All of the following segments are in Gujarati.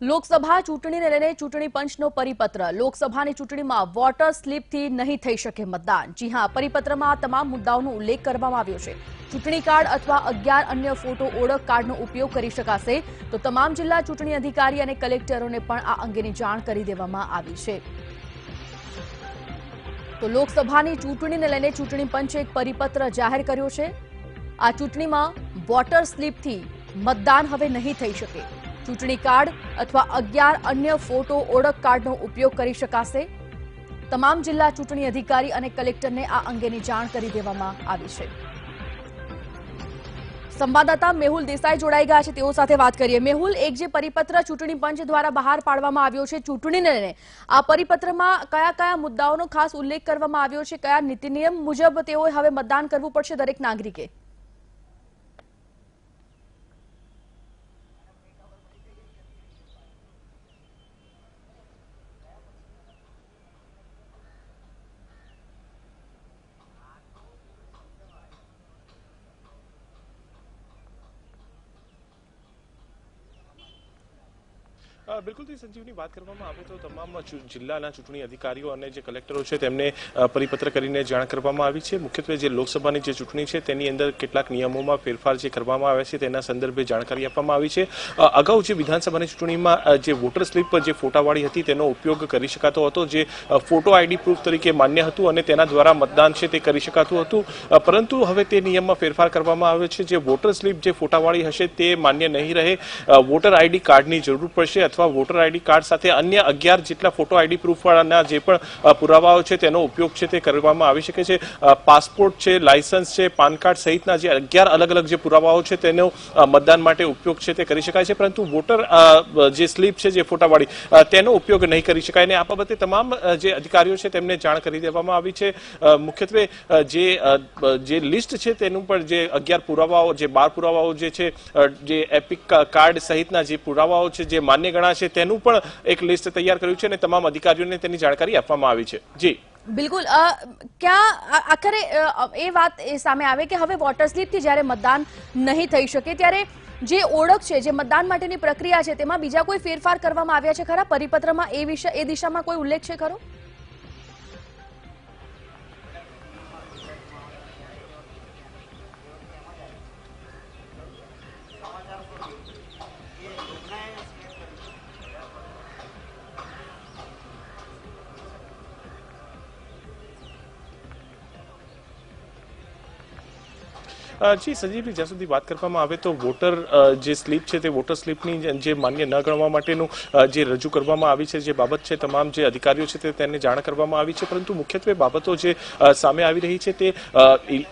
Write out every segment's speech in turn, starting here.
લોકસભા ચૂંટણીને લઈને ચૂંટણી પંચનો પરિપત્ર. લોકસભાની ચૂંટણીમાં વોટર સ્લીપથી નહીં થઈ શકે મતદાન. જી હા, પરિપત્રમાં તમામ મુદ્દાઓનો ઉલ્લેખ કરવામાં આવ્યો છે. ચૂંટણી કાર્ડ અથવા અગિયાર અન્ય ફોટો ઓળખ કાર્ડનો ઉપયોગ કરી શકાશે તો તમામ જિલ્લા ચૂંટણી અધિકારી અને કલેક્ટરોને પણ આ અંગેની જાણ કરી દેવામાં આવી છે. તો લોકસભાની ચૂંટણીને લઈને ચૂંટણી પંચે એક પરિપત્ર જાહેર કર્યો છે. આ ચૂંટણીમાં વોટર સ્લીપથી મતદાન હવે નહીં થઈ શકે. ચૂંટણી કાર્ડ અથવા અગિયાર અન્ય ફોટો ઓળખ કાર્ડનો ઉપયોગ કરી શકાશે. તમામ જિલ્લા ચૂંટણી અધિકારી અને કલેક્ટરને આ અંગેની જાણ કરી દેવામાં આવી છે. સંવાદદાતા મેહુલ દેસાઈ જોડાઈ ગયા છે. તેઓ સાથે વાત કરીએ. મેહુલ, એક જે પરિપત્ર ચૂંટણી પંચ દ્વારા બહાર પાડવામાં આવ્યો છે, ચૂંટણીને લઈને, આ પરિપત્રમાં કયા કયા મુદ્દાઓનો ખાસ ઉલ્લેખ કરવામાં આવ્યો છે, કયા નીતિ નિયમ મુજબ તેઓએ હવે મતદાન કરવું પડશે દરેક નાગરિકે? બિલકુલથી સંજીવની વાત કરવામાં આવે તો તમામ જિલ્લાના ચૂંટણી અધિકારીઓ અને જે કલેક્ટરો છે તેમને પરિપત્ર કરીને જાણ કરવામાં આવી છે. મુખ્યત્વે જે લોકસભાની જે ચૂંટણી છે તેની અંદર કેટલાક નિયમોમાં ફેરફાર જે કરવામાં આવ્યા છે તેના સંદર્ભે જાણકારી આપવામાં આવી છે. અગાઉ જે વિધાનસભાની ચૂંટણીમાં જે વોટર સ્લીપ જે ફોટાવાળી હતી તેનો ઉપયોગ કરી શકાતો હતો, જે ફોટો આઈડી પ્રૂફ તરીકે માન્ય હતું અને તેના દ્વારા મતદાન છે તે કરી શકાતું હતું. પરંતુ હવે તે નિયમમાં ફેરફાર કરવામાં આવ્યો છે. જે વોટર સ્લીપ જે ફોટાવાળી હશે તે માન્ય નહીં રહે. વોટર આઈડી કાર્ડની જરૂર પડશે અથવા વોટર આઈડી કાર્ડ સાથે અન્ય અગિયાર જેટલા ફોટો આઈડી પ્રૂફવાળાના જે પણ પુરાવાઓ છે તેનો ઉપયોગ છે તે કરવામાં આવી શકે છે. પાસપોર્ટ છે લાયસન્સ છે, પાન કાર્ડ સહિતના જે અગિયાર અલગ અલગ જે પુરાવાઓ છે તેનો મતદાન માટે ઉપયોગ છે તે કરી શકાય છે. પરંતુ વોટર જે સ્લીપ છે જે ફોટાવાળી તેનો ઉપયોગ નહીં કરી શકાય. અને આ બાબતે તમામ જે અધિકારીઓ છે તેમને જાણ કરી દેવામાં આવી છે. મુખ્યત્વે જે જે લિસ્ટ છે તેનું પણ જે અગિયાર પુરાવાઓ, જે બાર પુરાવાઓ જે છે જે એપિક કાર્ડ સહિતના જે પુરાવાઓ છે, જે માન્ય ગણા છે તેનું પણ એક લિસ્ટ તૈયાર કર્યું છે અને તમામ અધિકારીઓને તેની જાણકારી આપવામાં આવી છે. જી. બિલકુલ. ક્યાં આખરે એ વાત એ સામે આવે કે હવે વોટર સ્લીપથી જ્યારે મતદાન નહીં થઈ શકે, ત્યારે જે ઓળખ છે, જે મતદાન માટેની પ્રક્રિયા છે, તેમાં બીજા કોઈ ફેરફાર કરવામાં આવ્યા છે ખરા? પરિપત્રમાં એ વિશે એ દિશામાં કોઈ ઉલ્લેખ છે ખરો? જી સંજીવની જ્યાં સુધી વાત કરવામાં આવે તો વોટર જે સ્લીપ છે તે વોટર સ્લીપની જે- માન્ય ન ગણવા માટેનું જે રજૂ કરવામાં આવી છે, જે બાબત છે, તમામ જે અધિકારીઓ છે તે તેને જાણ કરવામાં આવી છે, પરંતુ મુખ્યત્વે બાબતો જે સામે આવી રહી છે તે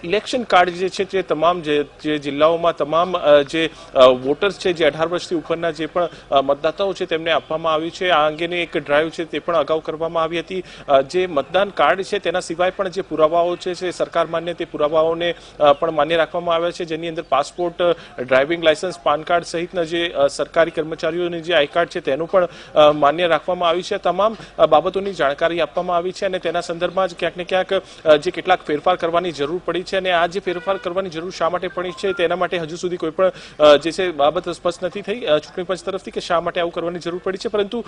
ઇલેક્શન કાર્ડ જે છે તે તમામ જે જિલ્લાઓમાં તમામ જે વોટર્સ છે જે અઢાર વર્ષથી ઉપરના જે પણ મતદાતાઓ છે તેમને આપવામાં આવ્યું છે. આ અંગેની એક ડ્રાઈવ છે તે પણ અગાઉ કરવામાં આવી હતી. જે મતદાન કાર્ડ છે તેના સિવાય પણ જે પુરાવાઓ છે સરકાર માન્ય તે પુરાવાઓને પણ માન્ય રાખવામાં આવ્યા છે, જેની અંદર passport driving license PAN card સહિતના જે સરકારી કર્મચારીઓની જે આઈ કાર્ડ છે તેનું પણ માન્ય રાખવામાં આવ્યું છે. તમામ બાબતોની જાણકારી આપવામાં આવી છે અને તેના સંદર્ભમાં જ ક્યાંક ને ક્યાંક જે કેટલાક ફેરફાર કરવાની જરૂર પડી છે અને આ જે ફેરફાર કરવાની જરૂર શા માટે પડી છે તેના માટે હજુ સુધી કોઈ પણ જે છે બાબત સ્પષ્ટ નથી થઈ ચૂંટણી પંચ તરફથી કે શા માટે આવું કરવાની જરૂર પડી છે. પરંતુ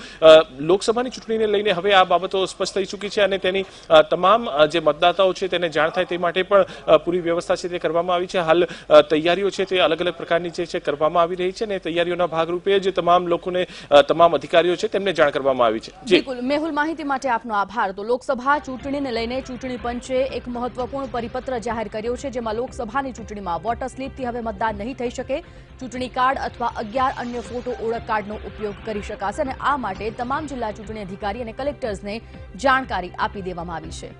લોકસભાની ચૂંટણીને લઈને હવે આ બાબતો સ્પષ્ટ થઈ ચૂકી છે અને તેની તમામ જે મતદાતાઓ છે તેને જાણ થાય તે માટે પણ પૂરી વ્યવસ્થા છે તે કરવામાં આવી છે. હાલ તૈયારીઓ છે તે અલગ અલગ પ્રકારની જે છે કરવામાં આવી રહી છે અને તૈયારીઓના ભાગરૂપે જ તમામ લોકોને તમામ અધિકારીઓ છે તેમને જાણ કરવામાં આવી છે. બિલકુલ. મેહુલ, માહિતી માટે આપનો આભાર. તો લોકસભા ચૂંટણીને લઈને ચૂંટણી પંચે એક મહત્વપૂર્ણ પરિપત્ર જાહેર કર્યો છે, જેમાં લોકસભાની ચૂંટણીમાં વોટર સ્લીપથી હવે મતદાન નહીં થઈ શકે. ચૂંટણી કાર્ડ અથવા અગિયાર અન્ય ફોટો ઓળખ કાર્ડનો ઉપયોગ કરી શકાશે અને આ માટે તમામ જિલ્લા ચૂંટણી અધિકારી અને કલેક્ટર્સને જાણકારી આપી દેવામાં આવી છે.